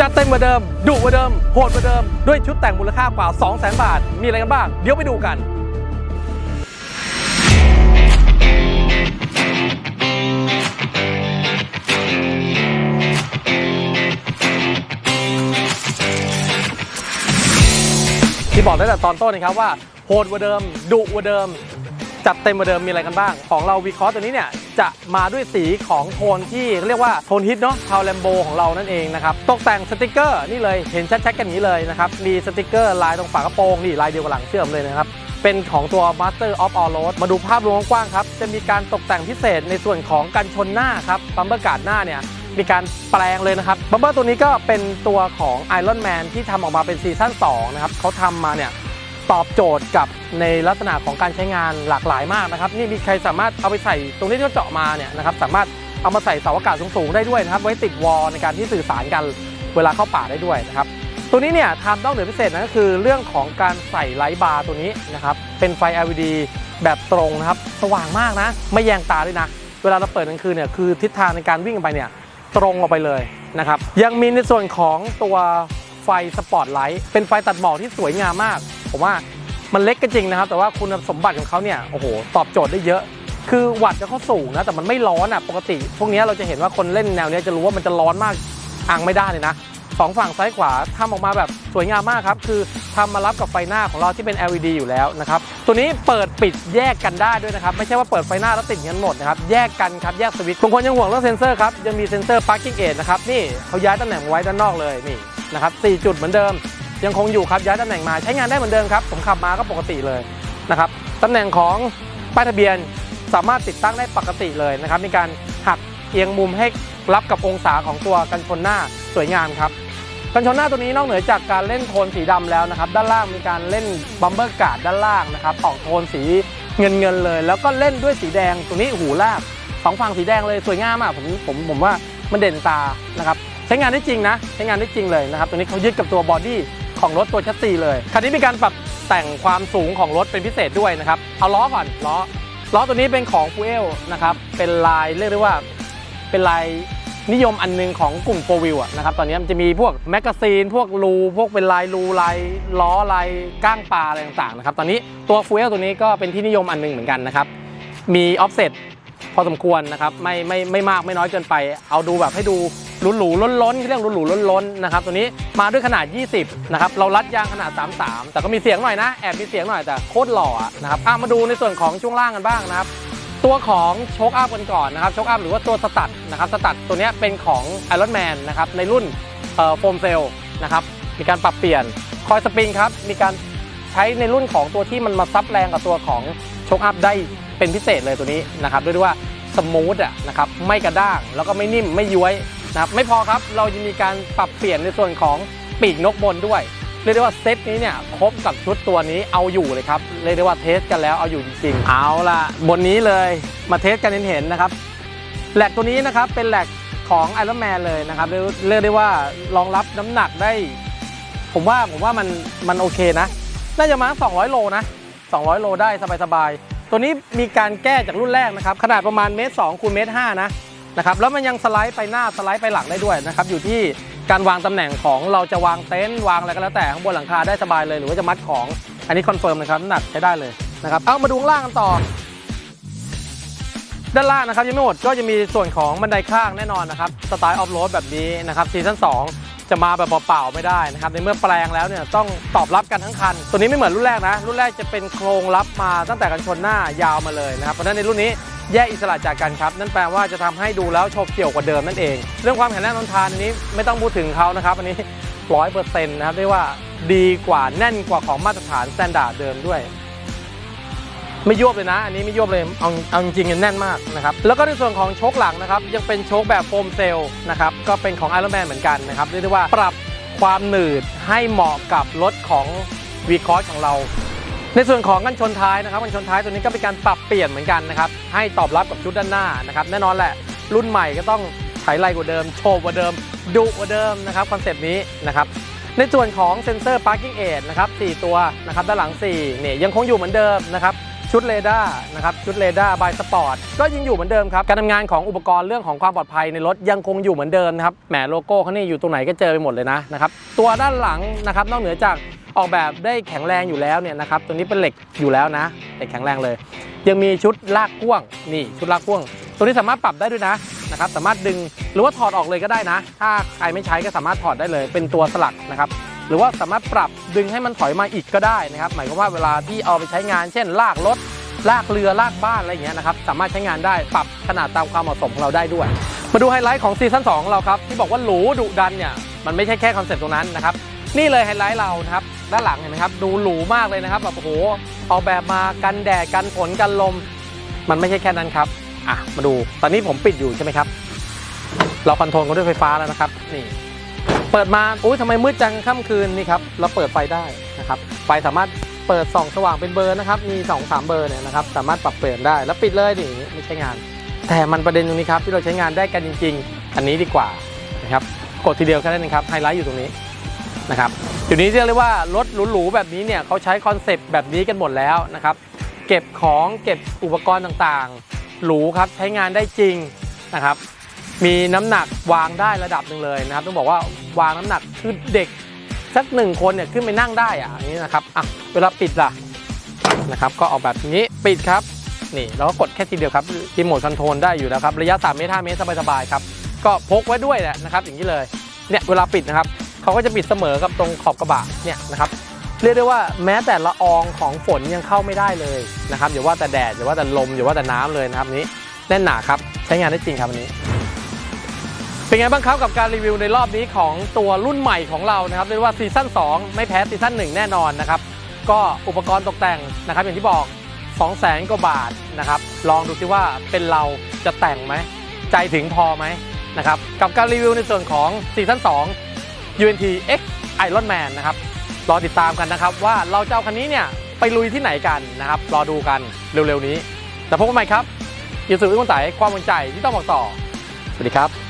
จัดเต็มกว่าเดิมดุกว่าเดิมโหดกว่าเดิม ด้วยชุดแต่งมูลค่ากว่า 200,000 บาท มีอะไรกันบ้าง เดี๋ยวไปดูกัน ที่บอกตั้งแต่ตอนต้นนะครับว่าโหดกว่าเดิมดุกว่าเดิม จัดเต็มกว่าเดิมมีอะไรกันบ้าง ของเราวีคอร์ตัวนี้เนี่ย จะมาด้วยสีของโทนที่เรียกว่าโทนฮิตเนาะพาวแลมโบของเรานั่นเองนะครับ ตกแต่งสติกเกอร์นี่เลยเห็นชัดๆกันอย่างนี้เลยนะครับ มีสติกเกอร์ลายตรงฝากระโปรงนี่ลายเดียวกับหลังเชื่อมเลยนะครับเป็นของตัว Master of All Road มาดูภาพรวมกว้างครับ จะมีการตกแต่งพิเศษในส่วนของกันชนหน้าครับบัมเบอร์การ์ดหน้าเนี่ยมีการแปลงเลยนะครับบัมเบอร์ตัวนี้ก็เป็นตัวของ Iron Man ที่ทำออกมาเป็นซีซั่น2นะครับเขาทำมาเนี่ย ตอบโจทย์กับในลักษณะของการใช้งานหลากหลายมากนะครับ นี่มีใครสามารถเอาไปใส่ตรงนี้ที่เขาเจาะมาเนี่ยนะครับสามารถเอามาใส่เสาอากาศสูงๆได้ด้วยนะครับ ไว้ติดวอลในการที่สื่อสารกันเวลาเข้าป่าได้ด้วยนะครับตัวนี้เนี่ยทำนอกเหนือพิเศษนั่นก็คือเรื่องของการใส่ไลท์บาร์ตัวนี้นะครับเป็นไฟ LED แบบตรงนะครับสว่างมากนะ ไม่แยงตาด้วยนะ เวลาเราเปิดกลางคืนเนี่ยคือทิศทางในการวิ่งไปเนี่ยตรงออกไปเลยนะครับยังมีในส่วนของตัว ฟสปอตไลท์เป็นไฟตัดหมอกที่สวยงามมาก ผมว่ามันเล็กก็จริงนะครับ แต่ว่าคุณสมบัติของเขาเนี่ยโอ้โหตอบโจทย์ได้เยอะ คือวัตต์เขาสูงนะแต่มันไม่ร้อนอะปกติ พวกนี้เราจะเห็นว่าคนเล่นแนวนี้จะรู้ว่ามันจะร้อนมากอ่างไม่ได้เลยนะสองฝั่งซ้ายขวาทำออกมาแบบสวยงามมากครับ คือทำมารับกับไฟหน้าของเราที่เป็น LED อยู่แล้วนะครับ ตัวนี้เปิดปิดแยกกันได้ด้วยนะครับ ไม่ใช่ว่าเปิดไฟหน้าแล้วติดกันหมดนะครับ แยกกันครับ แยกสวิตช์บางคนยังห่วงเรื่องเซ็นเซอร์ครับ ยังมีเซ็นเซอร์ parking aid นะครับ นี่เขาย้ายตำแหน่งไว้ด้านนอกเลยนี่ นะครับ4จุดเหมือนเดิม ยังคงอยู่ครับย้ายตำแหน่งมาใช้งานได้เหมือนเดิมครับผมขับมาก็ปกติเลยนะครับตำแหน่งของป้ายทะเบียนสามารถติดตั้งได้ปกติเลยนะครับมีการหักเอียงมุมให้รับกับองศาของตัวกันชนหน้าสวยงามครับกันชนหน้าตัวนี้นอกเหนือจากการเล่นโทนสีดำแล้วนะครับ ด้านล่างมีการเล่นบัมเบอร์การ์ดด้านล่างนะครับออกโทนสีเงินเงินๆเลย แล้วก็เล่นด้วยสีแดงตัวนี้หูลากสองฝั่งสีแดงเลยสวยงามอะผมผมผมว่ามันเด่นตานะครับ ช้งานได้จริงนะ ใช้งานได้จริงเลยนะครับตัวนี้เขายึดกับตัวบอดี้ของรถตัวชัสซีเลย คันนี้มีการปรับแต่งความสูงของรถเป็นพิเศษด้วยนะครับ เอาล้อก่อนล้อ ล้อตัวนี้เป็นของฟูเอลนะครับ เป็นลายเรียกได้ว่า เป็นลายนิยมอันหนึงของกลุ่มโฟวิวนะครับ ตอนนี้มันจะมีพวกแมกกาซีน พวกรู พวกเป็นลายรูลายล้อลายก้างปลาอะไรต่างๆนะครับ ตอนนี้ตัวฟูเอลตัวนี้ก็เป็นที่นิยมอันหนึงเหมือนกันนะครับ มีออฟเซ็ตพอสมควรนะครับ ไม่ไม่ไม่มากไม่น้อยเกินไป เอาดูแบบให้ดู หรูหรูล้นล้นๆเรื่องหรูหรูล้นล้นๆนะครับตัวนี้มาด้วยขนาด 20 นะครับ เรารัดยางขนาด 33 แต่ก็มีเสียงหน่อยนะ แอบมีเสียงหน่อยแต่โคตรหล่อนะครับมาดูในส่วนของช่วงล่างกันบ้างนะครับ ตัวของโชคอัพกันก่อนนะครับโชคอัพหรือว่าตัวสตัดนะครับสตัดตัวนี้เป็นของ Iron Man นะครับในรุ่นโฟมเซลนะครับมีการปรับเปลี่ยนคอยสปริงครับมีการใช้ในรุ่นของตัวที่มันมาซับแรงกับตัวของโชคอัพได้เป็นพิเศษเลยตัวนี้นะครับด้วยว่าสมูทอะนะครับไม่กระด้างแล้วก็ไม่นิ่มไม่ย้วย นะครับไม่พอครับเราจะมีการปรับเปลี่ยนในส่วนของปีกนกบนด้วยเรียกได้ว่าเซตนี้เนี่ยครบกับชุดตัวนี้เอาอยู่เลยครับเรียกได้ว่าเทสกันแล้วเอาอยู่จริงๆ เอาล่ะ บนนี้เลยมาเทสกันเห็นๆนะครับแหลกตัวนี้นะครับเป็นแหลกของ Iron Man เลยนะครับเรียกได้ว่ารองรับน้ำหนักได้ ผมว่าผมว่ามันมันโอเคนะ น่าจะมา 200 โลนะ 200 โลได้สบายๆ ตัวนี้มีการแก้จากรุ่นแรกนะครับ ขนาดประมาณเมตร2คูณเมตร5นะ นะครับแล้วมันยังสไลด์ไปหน้าสไลด์ไปหลังได้ด้วยนะครับอยู่ที่การวางตำแหน่งของเราจะวางเต็นท์วางอะไรก็แล้วแต่ข้างบนหลังคาได้สบายเลยหรือว่าจะมัดของอันนี้คอนเฟิร์มนะครับน้ำหนักใช้ได้เลยนะครับเอามาดูข้างล่างกันต่อด้านล่างนะครับยังไม่หมดก็จะมีส่วนของบันไดข้างแน่นอนนะครับสไตล์ออฟโรดแบบนี้นะครับซีซั่น2จะมาแบบเปล่าๆไม่ได้นะครับในเมื่อแปลงแล้วเนี่ยต้องตอบรับกันทั้งคัน ตัวนี้ไม่เหมือนรุ่นแรกนะ รุ่นแรกจะเป็นโครงรับมาตั้งแต่กันชนหน้ายาวมาเลยนะครับเพราะฉะนั้นในรุ่นนี้ แยกอิสระจากกันครับ นั่นแปลว่าจะทำให้ดูแล้วโฉบเฉี่ยวกว่าเดิมนั่นเอง เรื่องความแข็งแรงทนทานอันนี้ไม่ต้องพูดถึงเขานะครับ อันนี้ร้อยเปอร์เซ็นต์นะครับเรียกว่าดีกว่าแน่นกว่าของมาตรฐานสแตนดาร์ดเดิมด้วยไม่ยวบเลยนะ อันนี้ไม่ยวบเลยเอาเอาจริงๆแน่นมากนะครับ แล้วก็ในส่วนของโชคหลังนะครับ ยังเป็นโชคแบบโฟมเซลล์นะครับก็เป็นของ Iron Man เหมือนกันนะครับเรียกได้ว่าปรับความหนืดให้เหมาะกับรถของ v ีคอร์ของเรา ในส่วนของกันชนท้ายนะครับกันชนท้ายตัวนี้ก็เป็นการปรับเปลี่ยนเหมือนกันนะครับให้ตอบรับกับชุดด้านหน้านะครับแน่นอนแหละรุ่นใหม่ก็ต้องไถไลกว่าเดิมโชว์กว่าเดิมดุกว่าเดิมนะครับคอนเซปต์นี้นะครับในส่วนของเซ็นเซอร์ parking aid นะครับ4ตัวนะครับด้านหลัง4เนี่ยยังคงอยู่เหมือนเดิมนะครับชุดเรดาร์นะครับชุดเรดาร์บายสปอร์ตก็ยังอยู่เหมือนเดิมครับการทำงานของอุปกรณ์เรื่องของความปลอดภัยในรถยังคงอยู่เหมือนเดิมนะครับแหมโลโก้เขานี่อยู่ตรงไหนก็เจอไปหมดเลยนะนะครับตัวด้านหลังนะครับนอกเหนือจาก ออกแบบได้แข็งแรงอยู่แล้วเนี่ยนะครับตัวนี้เป็นเหล็กอยู่แล้วนะเหล็กแข็งแรงเลย ยังมีชุดลากพ่วงนี่ชุดลากพ่วง ตัวนี้สามารถปรับได้ด้วยนะนะครับสามารถดึงหรือว่าถอดออกเลยก็ได้นะ ถ้าใครไม่ใช้ก็สามารถถอดได้เลย เป็นตัวสลักนะครับหรือว่าสามารถปรับดึงให้มันถอยมาอีกก็ได้นะครับหมายความว่าเวลาที่เอาไปใช้งาน เช่น ลากรถลากเรือลากบ้านอะไรอย่างเงี้ยนะครับสามารถใช้งานได้ปรับขนาดตามความเหมาะสมของเราได้ด้วย มาดูไฮไลท์ของซีซั่น2ของเราครับที่บอกว่าหรูดุดันเนี่ยมันไม่ใช่แค่คอนเซ็ปต์ตรงนั้นนะครับ นี่เลยไฮไลท์เรานะครับด้านหลังเห็นไหมครับ ดูหรูมากเลยนะครับแบบโอ้โหออกแบบมากันแดดกันฝนกันลม มันไม่ใช่แค่นั้นครับอะมาดูตอนนี้ผมปิดอยู่ใช่ไหมครับ เราคอนโทรลกันด้วยไฟฟ้าแล้วนะครับนี่เปิดมาอุ้ยทำไมมืดจังค่ำคืนนี่ครับเราเปิดไฟได้นะครับไฟสามารถเปิดส่องสว่างเป็นเบอร์นะครับมี2อสามเบอร์เนี่ยนะครับสามารถปรับเปลี่ยนได้แล้วปิดเลยนี่ไม่ใช้งาน แต่มันประเด็นตรงนี้ครับที่เราใช้งานได้กันจริง ๆ อันนี้ดีกว่านะครับกดทีเดียวแค่นั้นเองครับไฮไลท์อยู่ตรงนี้ นะครับอยู่นี้เรียกได้ว่ารถหรูๆแบบนี้เนี่ยเขาใช้คอนเซปต์แบบนี้กันหมดแล้วนะครับเก็บของเก็บอุปกรณ์ต่างๆ หรูครับใช้งานได้จริงนะครับมีน้ำหนักวางได้ระดับหนึ่งเลยนะครับต้องบอกว่าวางน้ำหนักคือเด็กสักหนึ่งคนเนี่ยขึ้นไปนั่งได้อะอย่างนี้นะครับอะเวลาปิดล่ะนะครับก็ออกแบบนี้ปิดครับนี่เราก็กดแค่ทีเดียวครับรีโมทคอนโทรลได้อยู่แล้วครับระยะ3เมตร5เมตรสบายๆครับก็พกไว้ด้วยแหละนะครับอย่างนี้เลยเนี่ยเวลาปิดนะครับ เขาก็จะปิดเสมอกับตรงขอบกระบะเนี่ยนะครับเรียกได้ว่าแม้แต่ละอองของฝนยังเข้าไม่ได้เลยนะครับอย่าว่าแต่แดดอย่าว่าแต่ลมอย่าว่าแต่น้ำเลยนะครับนี้แน่นหนาครับใช้งานได้จริงครับอันนี้ เป็นไงบ้างครับกับการรีวิวในรอบนี้ของตัวรุ่นใหม่ของเรานะครับเรียกว่าซีซั่น2 ไม่แพ้ซีซั่น1 แน่นอนนะครับก็อุปกรณ์ตกแต่งนะครับ อย่างที่บอก 2 0 0แสนกว่าบาทนะครับลองดูซิว่าเป็นเราจะแต่งไหมใจถึงพอไหมนะครับกับการรีวิวในส่วนของซีซั่น2 UNT X Iron Man นะครับ รอติดตามกันนะครับ ว่าเราจะเอาคันนี้เนี่ย ไปลุยที่ไหนกันนะครับ รอดูกันเร็วๆนี้ แต่พบกันใหม่ครับยูสุวิคุณไตความมั่นใจที่ต้องบอกต่อ สวัสดีครับ